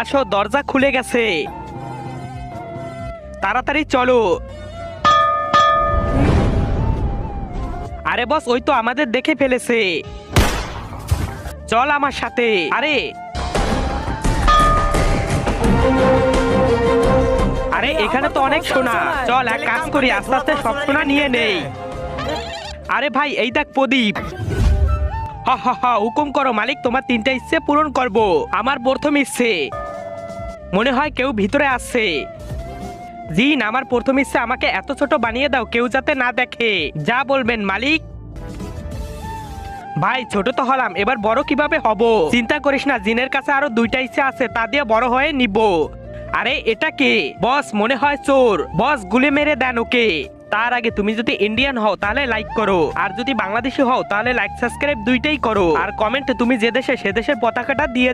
আসো দরজা খুলে গেছে। তাড়াতাড়ি চলো। আরে বস, ওই তো আমাদের দেখে ফেলেছে। চল আমার সাথে। আরে। আরে, এখানে তো অনেক সোনা। চল, এক কাজ করি, আস্তে আস্তে সব সোনা নিয়ে নেই। আরে ভাই, এই দেখ প্রদীপ। হা হা হা, হুকুম করো, মালিক, তোমার তিনটা ইচ্ছে পূরণ করব। আমার প্রথম ইচ্ছে। মনে হয় কেউ ভিতরে আসছে জিন, আমার প্রথম ইচ্ছে আমাকে এত ছোট বানিয়ে দাও, কেউ যাতে না দেখে। যা বলবেন, মালিক। ভাই, ছোট তো হলাম, এবার বড় কীভাবে হব? চিন্তা করিস না, জিনের কাছে আরও দুইটা ইচ্ছে আছে, তা দিয়ে বড় হয়ে নিব। আরে, এটা কে? বস, মনে হয় চোর। বস, গুলি মেরে দেন ওকে। তার আগে তুমি যদি ইন্ডিয়ান হও, তাহলে লাইক করো। আর যদি বাংলাদেশি হও, তাহলে লাইক সাবস্ক্রাইব দুইটাই করো। আর কমেন্ট তুমি যে দেশে, সে দেশের পতাকাটা দিয়ে